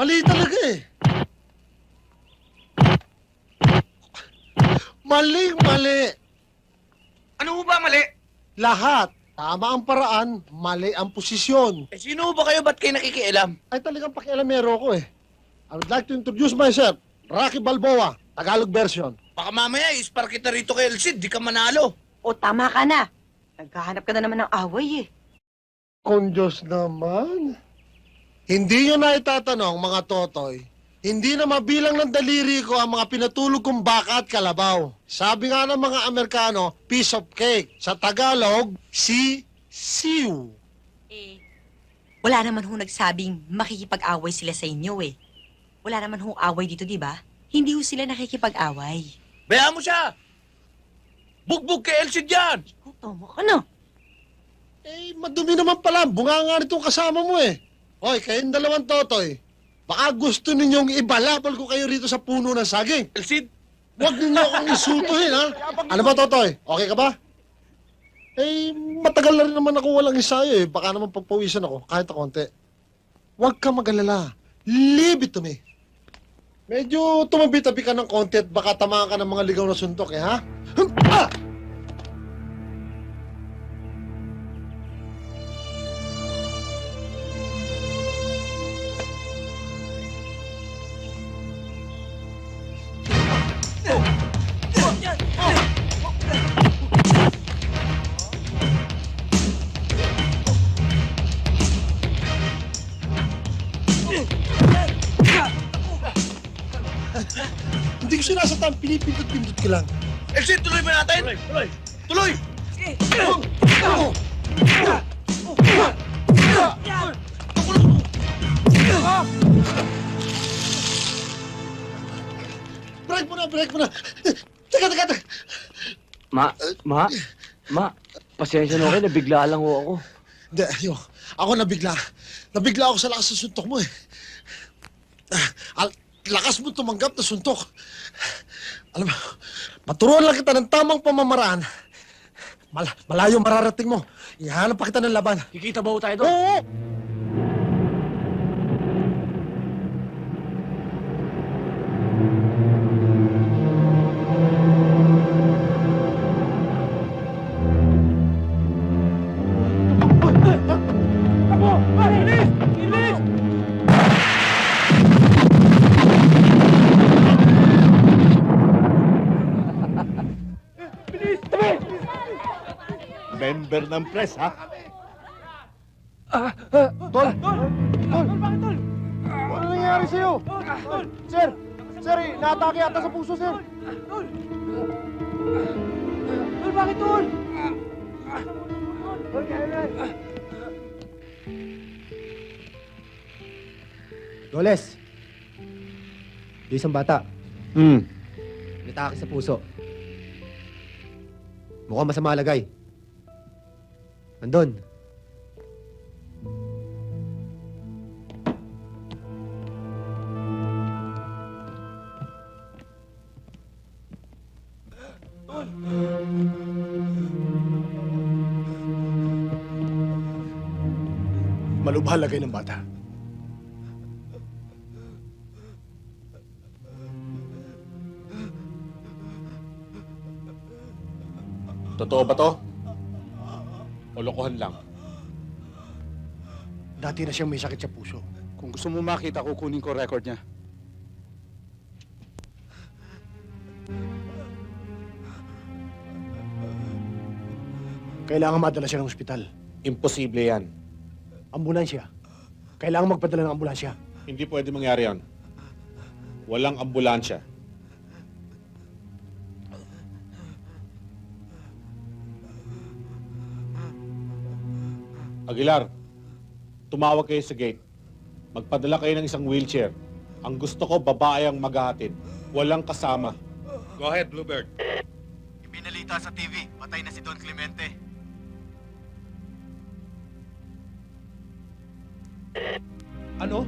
Mali! Talaga eh. Maling mali. Ano ho ba mali? Lahat. Tama ang paraan, mali ang posisyon. Eh, sino ho ba kayo? Ba't kayo nakikialam? Ay talagang pakialamero ko eh. I would like to introduce myself. Rocky Balboa, Tagalog version. Baka mamaya, ispar kita rito kay Elsid, di ka manalo. O tama ka na. Nagkahanap ka na naman ng away eh. Kung Diyos naman. Hindi nyo na itatanong, mga totoy. Hindi na mabilang ng daliri ko ang mga pinatulog kong baka at kalabaw. Sabi nga ng mga Amerikano, piece of cake. Sa Tagalog, si siw. Eh, wala naman ho nagsabing makikipag-away sila sa inyo eh. Wala naman ho away dito, di ba? Hindi ho sila nakikipag-away. Bayaan mo siya! Bugbog kay Elsid yan! O, tama ka na. Eh, madumi naman pala. Bunga nga nitong kasama mo eh. Hoy, kayong dalawang totoy. Baka gusto ninyong ibalapal ko kayo rito sa puno ng saging. Elsid, Huwag ninyo akong insultuhin, ha? Ano ba, Totoy? Okay ka ba? Eh, matagal na rin naman ako walang ensayo, eh. Baka naman pagpawisan ako, kahit na konti. Huwag ka mag-alala. Leave it to me. Medyo tumabi-tabi ka ng konti at baka tamaan ka ng mga ligaw na suntok, eh, ha? Ko sinasaktan, pinipindot-pindot ka lang. Elsid, tuloy ba natin? Tuloy, tuloy. Break mo na, break mo na. Teka, teka, teka. Ma, ma, ma, pasensya na kayo, nabigla lang ho ako. Hindi, ayo. Ako nabigla. Nabigla ako sa lakas ng suntok mo eh. Ah, Al lakas mo tumanggap na suntok. Alam mo, paturuan lang kita ng tamang pamamaraan. Mal malayo mararating mo. Ihanap pa kita ng laban. Kikita ba tayo doon? Oo! Member ng press, ha? Tol! Tol! Tol! Ano nangyari sa'yo? Sir! Sir, naatake yata sa puso, sir. Tol, bakit tol? Doles. Yung isang bata, Hmm. natake sa puso. Mukhang masama lagay. Nandun. Malubha lagay ng bata. Totoo ba to? O lokohan lang? Dati na siyang may sakit sa puso. Kung gusto mo makita, kukunin ko record niya. Kailangan madala siya ng ospital. Imposible yan. Ambulansya. Kailangan magpadala ng ambulansya. Hindi pwede mangyari yan. Walang ambulansya. Aguilar, tumawag kayo sa gate. Magpadala kayo ng isang wheelchair. Ang gusto ko, babae ang maghahatid. Walang kasama. Go ahead, Bluebird. Ibinalita sa TV, patay na si Don Clemente. Ano?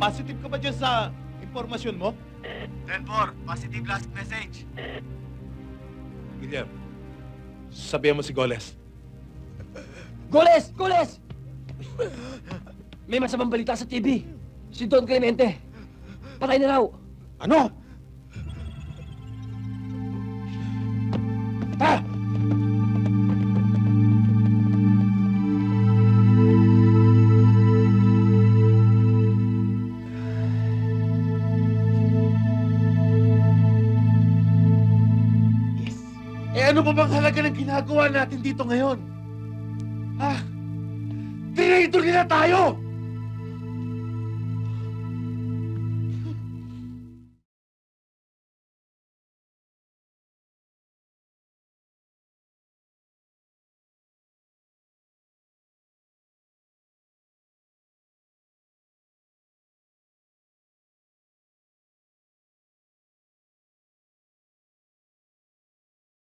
Positive ka ba dyan sa impormasyon mo? 10-4, positive last message. William, sabihan mo si Goles. Goles! Goles! May masamang balita sa TV. Si Don Clemente. Patay na raw. Ano? Ha? Eh ano pa bang halaga ng ginagawa natin dito ngayon? Traitor nila tayo!